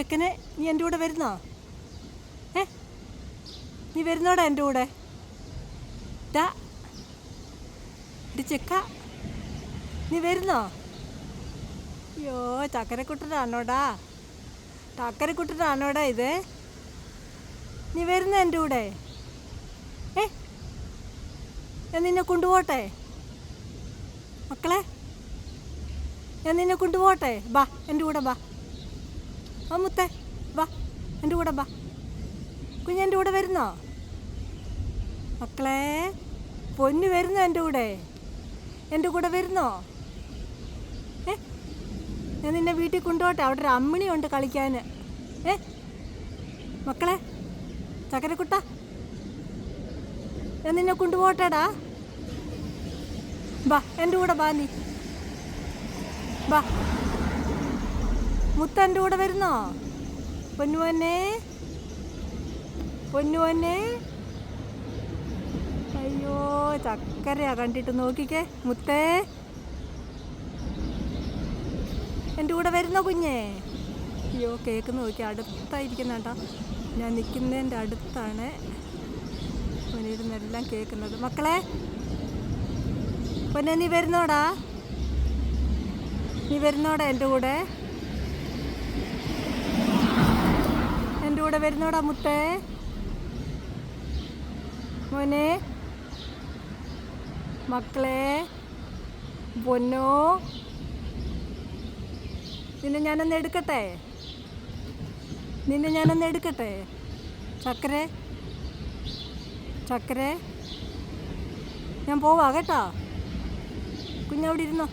ചെക്കനെ നീ എന്റെ കൂടെ വരുന്നോ? ഏ? നീ വരുന്നോടാ എന്റെ കൂടെ? ടാ ചെക്ക നീ വരുന്നോ? അയ്യോ ചക്കരക്കുട്ടനാണോടാ? ചക്കരക്കുട്ടനാണോടാ ഇത്? നീ വരുന്ന എന്റെ കൂടെ? ഏ? ഞാൻ നിന്നെ കൊണ്ടുപോട്ടെ. മക്കളെ ഞാൻ നിന്നെ കൊണ്ടുപോട്ടെ. ബാ എന്റെ കൂടെ ബാ. ആ മുത്തേ വാ. എന്റെ കൂടെ വാ. കുഞ്ഞെന്റെ കൂടെ വരുന്നോ? മക്കളെ പൊന്നു വരുന്നോ എന്റെ കൂടെ? എന്റെ കൂടെ വരുന്നോ? ഏ? ഞാൻ നിന്നെ വീട്ടിൽ കൊണ്ടുപോട്ടെ അവിടെ ഒരു അമ്മിണിയുണ്ട് കളിക്കാൻ. ഏ? മക്കളെ ചക്കരക്കുട്ട. ഞാൻ നിന്നെ കൊണ്ടുപോട്ടേടാ വാ എന്റെ കൂടെ വാ നീ. വാ. മുത്ത എന്റെ കൂടെ വരുന്നോ? പൊന്നുവന്നെ പൊന്നുവന്നെ അയ്യോ ചക്കരയാ കണ്ടിട്ട് നോക്കിക്കേ മുത്തേ. എന്റെ കൂടെ വരുന്നോ കുഞ്ഞേ? അയ്യോ കേക്ക് നോക്കി അടുത്തായിരിക്കുന്ന കേട്ടോ ഞാൻ നിൽക്കുന്നതിന്റെ അടുത്താണ്. മുന്നിരുന്നെല്ലാം കേൾക്കുന്നത്. മക്കളെ പൊന്നെ നീ വരുന്നോടാ? നീ വരുന്നോടാ എന്റെ കൂടെ? കൂടെ വരുന്നോടാ മുത്തേ? മോനെ? മക്കളെ? പൊന്നോ? നിന്നെ ഞാനൊന്ന് എടുക്കട്ടെ? നിന്നെ ഞാനൊന്ന് എടുക്കട്ടെ? ചക്കരെ? ചക്കരെ? ഞാൻ പോവാ കേട്ടോ. കുഞ്ഞവിടെ ഇരുന്നോ?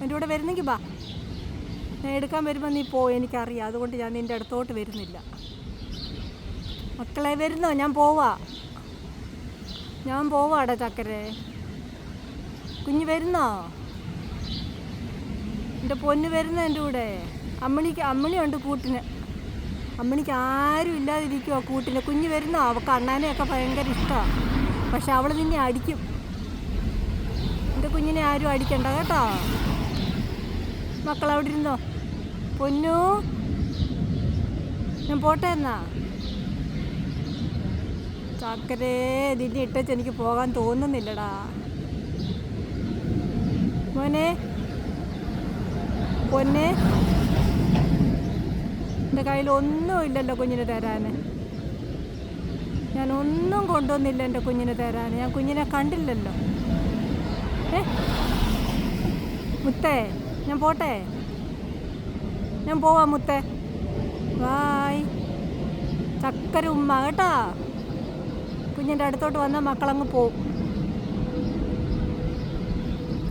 എന്റെ കൂടെ വരുന്നെങ്കിൽ ബാ ഞാൻ എടുക്കാൻ വരുമ്പോൾ നീ പോ എനിക്കറിയാം. അതുകൊണ്ട് ഞാൻ നിന്റെ അടുത്തോട്ട് വരുന്നില്ല. മക്കളെ വരുന്നോ? ഞാൻ പോവാ. ഞാൻ പോവാട ചക്കരെ. കുഞ്ഞ് വരുന്നോ? എന്റെ പൊന്ന് വരുന്ന എന്റെ കൂടെ? അമ്മണിക്ക് അമ്മണിയുണ്ട് കൂട്ടിന്. അമ്മണിക്ക് ആരും ഇല്ലാതിരിക്കുമോ കൂട്ടിന്. കുഞ്ഞ് വരുന്നോ? അവൾക്ക് അണ്ണാനെയൊക്കെ ഭയങ്കര ഇഷ്ടമാണ് പക്ഷെ അവൾ നിന്നെ അടിക്കും. എന്റെ കുഞ്ഞിനെ ആരും അടിക്കണ്ട കേട്ടോ? മക്കൾ അവിടെ ഇരുന്നോ? പൊന്നു. ഞാൻ പോട്ടെ എന്നാ. ചക്കരേ നിന്നെ ഇട്ടച്ച് എനിക്ക് പോകാൻ തോന്നുന്നില്ലടാ. മോനെ. പൊന്നെ. എന്റെ കയ്യിൽ ഒന്നും ഇല്ലല്ലോ കുഞ്ഞിന് തരാൻ ഞാൻ ഒന്നും കൊണ്ടുവന്നില്ല എന്റെ കുഞ്ഞിന് തരാൻ ഞാൻ കുഞ്ഞിനെ കണ്ടില്ലല്ലോ. ഏ? മുത്തേ ഞാൻ പോട്ടെ? ഞാൻ പോവാം മുത്തേ. ബായ്. ചക്കര ഉമ്മ കേട്ടാ? കുഞ്ഞിന്റെ അടുത്തോട്ട് വന്നാൽ മക്കളങ്ങ് പോവും.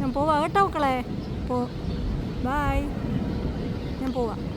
ഞാൻ പോവാ കേട്ടോ മക്കളെ. പോ. ബായ് ഞാൻ പോവാം.